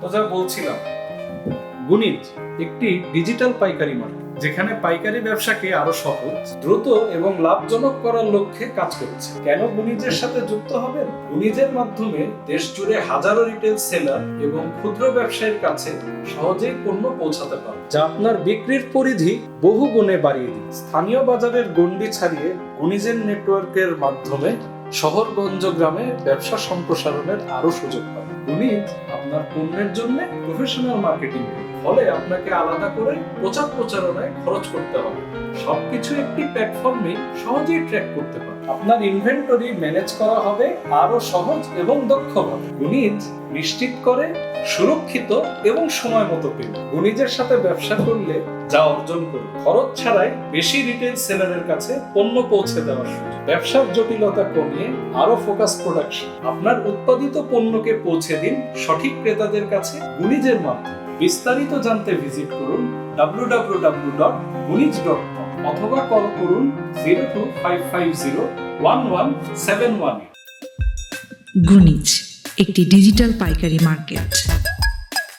তো যা বলছিলাম। গুণিত একটি ডিজিটাল পাইকারি মার্কেট যেখানে পাইকারি ব্যবসাকে আরও সহজ, দ্রুত এবং লাভজনক করার লক্ষ্যে কাজ করছে। কেন গুণিজের সাথে যুক্ত হবেন? গুণিজের মাধ্যমে দেশ জুড়ে হাজারো রিটেল সেলার এবং ক্ষুদ্র ব্যবসায়ীর কাছে সহজেই পণ্য পৌঁছাতে পারে যা আপনার বিক্রির পরিধি বহু গুণে বাড়িয়ে দিবে। স্থানীয় বাজারের গণ্ডি ছাড়িয়ে গুণিজের নেটওয়ার্কের মাধ্যমে শহরগঞ্জ গ্রামে ব্যবসা সম্প্রসারণের আরও সুযোগ পাবে। গুণিজ আপনার পণ্যের জন্য প্রফেশনাল মার্কেটিং ফলে আপনাকে আলাদা করে প্রচার প্রচারণায় খরচ করতে হবে। সবকিছু একটি প্ল্যাটফর্মে সহজেই ট্র্যাক করতে পারে আপনার ইনভেন্টরি ম্যানেজ করা হবে আরও সহজ এবং দক্ষভাবে গুণিজ নিশ্চিত করে, সুরক্ষিত এবং সময় মতো পেমেন্ট গুণিজের সাথে ব্যবসা করলে যা অর্জন করবে খরচ ছাড়াই বেশি রিটেল সেলারের কাছে পণ্য পৌঁছে দেওয়ার সুযোগ। ব্যবসার জটিলতা কমিয়ে আরও ফোকাস প্রোডাকশন আপনার উৎপাদিত পণ্যকে পৌঁছে দিন সঠিক ক্রেতাদের কাছে গুণিজের মাধ্যমে। বিস্তারিত জানতে ভিজিট করুন www.গুনিজ.com অথবা কল করুন zero two five five zero one one seven one একটি ডিজিটাল পাইকারি মার্কেট